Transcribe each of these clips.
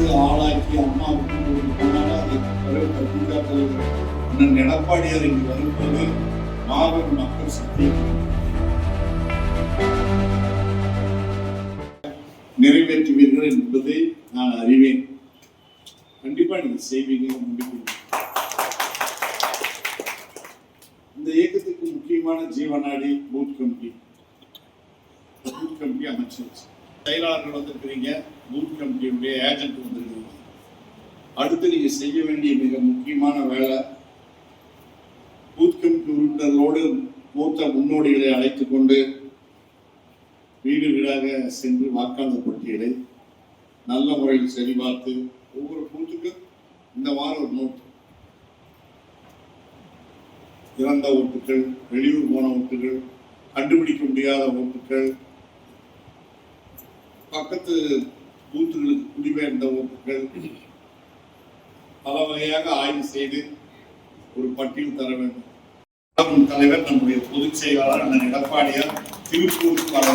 வளர்த்து ஆளாக்கி அம்மா விட்டு போனாலும் அதை பிறகு கட்டி காத்தவர் அண்ணன் எடப்பாடியார் இங்கு வரும்போது மாபெரும் மக்கள் சக்தி. நிறைவேற்றுவீர்கள் என்பதை நான் அறிவேன். கண்டிப்பா நீங்க செய்வீங்க நம்பிக்கை இந்த இயக்கத்துக்கு முக்கியமான ஜீவநாடி பூத் கமிட்டி. பூத் கமிட்டி அமைச்சிருச்சு. செயலாளர்கள் வந்திருக்கிறீங்க. பூத் கமிட்டியுடைய ஏஜென்ட் வந்திருக்கிறீங்க. அடுத்து நீங்க செய்ய வேண்டிய மிக முக்கியமான வேலை பூத் கமிட்டி உறுப்பினர்களோடு மூத்த முன்னோடிகளை அழைத்து கொண்டு வீடு வீடாக சென்று வாக்காளர் பட்டியலை நல்ல முறையில் சரிபார்த்து ஒவ்வொரு பூத்துக்கும் இந்த வாரம் ஒரு நோட்டு இறந்த ஓட்டுகள் வெளியூர் போன ஓட்டுகள் கண்டுபிடிக்க முடியாத ஓட்டுகள் பக்கத்து பூத்துகளுக்கு குடிபெயர்ந்த ஓட்டுகள் பல வகையாக ஆய்வு செய்து ஒரு பட்டியல் தர வேண்டும். தலைவர் நம்முடைய பொதுச் செயலாளர் அண்ணன் எடப்பாடியார் திருப்பூருக்கு வர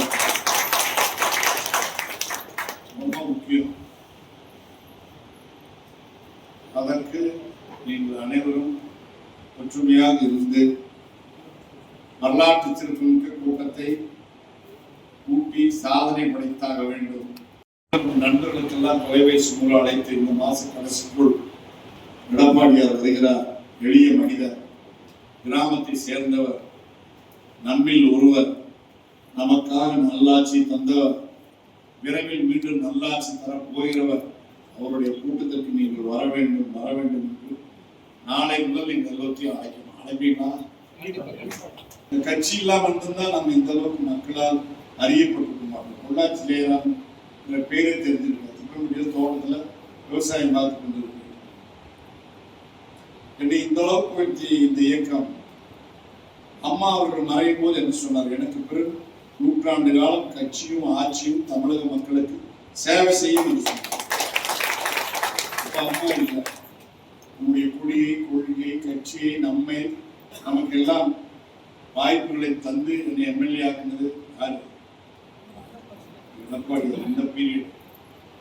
ரொம்ப முக்கியம். அதற்கு நீங்கள் அனைவரும் ஒற்றுமையாக இருந்து வரலாற்று சிறப்புமிக்க கூட்டத்தை கூட்டி சாதனை படைத்தாக வேண்டும். நண்பர்களுக்கெல்லாம் தொலைபேசி மூலம் அழைத்து இந்த மாச கடைசிக்குள் எடப்பாடியார் வருகிறார். எளிய மனிதர். கிராமத்தை சேர்ந்தவர். நம்மில் ஒருவர். நமக்காக நல்லாட்சி தந்தவர். விரைவில் மீண்டும் நல்லாட்சி தர போகிறவர். அவருடைய கூட்டத்திற்கு நீங்கள் வர வேண்டும் வர வேண்டும் என்று நாளை முதல் இந்த எல்லாத்தையும் அழைக்கணும் அழைப்பீங்களா இந்த கட்சி இல்லாமல் இருந்திருந்தா நம்ம இந்த அளவுக்கு மக்களால் அறியப்பட்டிருக்க பொள்ளாச்சியிலே தான் பேரை தெரிஞ்சிருக்கோம். தோட்டத்துல விவசாயம் பார்த்து கொண்டிருக்கோம். என்னை இந்த அளவுக்கு வச்சு இந்த இயக்கம். அம்மா அவர்கள் மறையும் போது என்ன சொன்னார்? எனக்கு பிறகு நூற்றாண்டு காலம் கட்சியும் ஆட்சியும் தமிழக மக்களுக்கு சேவை செய்யும் என்று சொன்னார். அப்ப அம்மா இல்லை. நம்முடைய கொடியை கொள்கையை கட்சியை நம்மை நமக்கு எல்லாம் வாய்ப்புகளை தந்து என்னை எம்எல்ஏ ஆக்குனது யாரு? எடப்பாடிகள் இந்த பீரியட்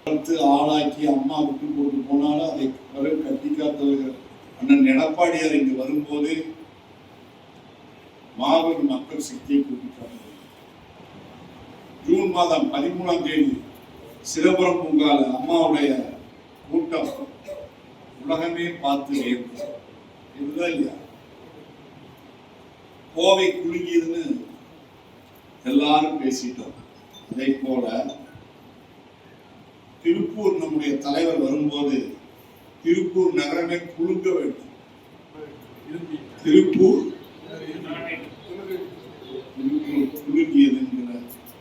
வளர்த்து ஆளாக்கி அம்மா விட்டு போட்டு போனாலும் அதை பிறகு கட்டி காத்தவர்கள் அண்ணன் எடப்பாடியார் இங்கு வரும்போது மாபெரும் மக்கள் சக்தியை கூட்டிட்டாங்க. ஜூன் மாதம் பதிமூணாம் தேதி சிதம்பரம் பூங்கால அம்மாவுடைய கூட்டம் உலகமே பார்த்து வியந்தது. இதுதான் இல்லையா? கோவை குலுங்கியதுன்னு எல்லாரும் பேசிட்டோம். அதே போல திருப்பூர் நம்முடைய தலைவர் வரும்போது திருப்பூர் நகரமே குலுங்க வேண்டும். திருப்பூர் குலுங்கியது என்கிற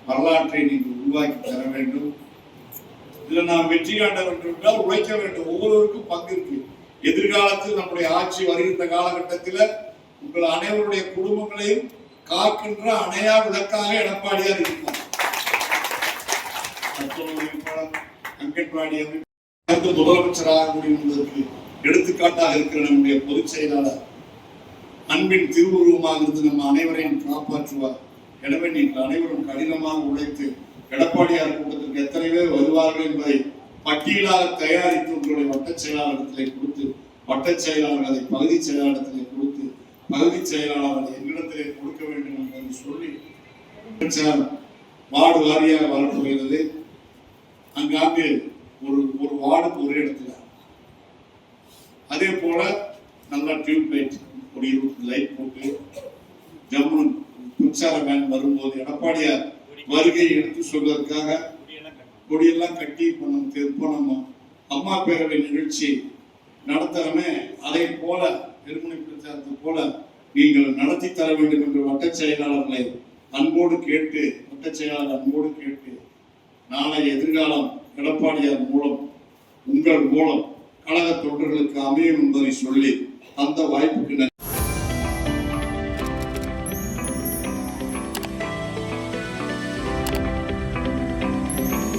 வரலாற்றை நீங்கள் உருவாக்கி தர வேண்டும். இதுல நாம் வெற்றி காட்ட வேண்டும் என்றால் உழைக்க வேண்டும். ஒவ்வொருவருக்கும் பங்கு இருக்கு. எதிர்காலத்தில் நம்முடைய ஆட்சி வருகின்ற காலகட்டத்தில் உங்கள் அனைவருடைய குடும்பங்களையும் காக்கின்ற அணையா விளக்காக எடப்பாடியார் இருக்கும் மற்றொரு வேட்பாளர் அங்கன்வாடி அமைப்பு முதலமைச்சராக முடியும் என்பதற்கு எடுத்துக்காட்டாக இருக்கிற நம்முடைய பொதுச் செயலாளர் அன்பின் திருவுருவமாக இருந்து நம்ம அனைவரையும் காப்பாற்றுவார். எனவே நீங்கள் அனைவரும் கடினமாக உழைத்து எடப்பாடியார் கூட்டத்திற்கு எத்தனை பேர் வருவார்கள் என்பதை பட்டியலாக தயாரித்து உங்களுடைய வட்டச் செயலாளர்களை கொடுத்து வட்டச் செயலாளர் அதை பகுதி செயலாளர்களை கொடுத்து பகுதி செயலாளர் அதை எங்களிடத்திலே கொடுக்க வேண்டும் என்று சொல்லி வார்டு வாரியாக வரப்படுகிறது அங்காங்கு ஒரு ஒரு வார்டுக்கு ஒரு இடத்துல. அதே போல நல்லா டியூப் லைட் ஒரு இருபது லைட் போட்டு ஜம்முன் மின்சார வேன் வரும்போது எடப்பாடியார் வருகை எடுத்து சொல்வதற்காக கொடியெல்லாம் கட்டி இப்போ நம்ம இப்போ நம்ம அம்மா பேரவை நிகழ்ச்சி நடத்துறமே அதை போல திருமணி பிரச்சாரத்தை போல நீங்கள் நடத்தி தர வேண்டும் என்று வட்டச் செயலாளர்களை அன்போடு கேட்டு வட்ட செயலாளர் அன்போடு கேட்டு நாளை எதிர்காலம் எடப்பாடியார் மூலம் உங்கள் மூலம் கழக தொண்டர்களுக்கு அமையும் என்பதை சொல்லி அந்த வாய்ப்புக்கு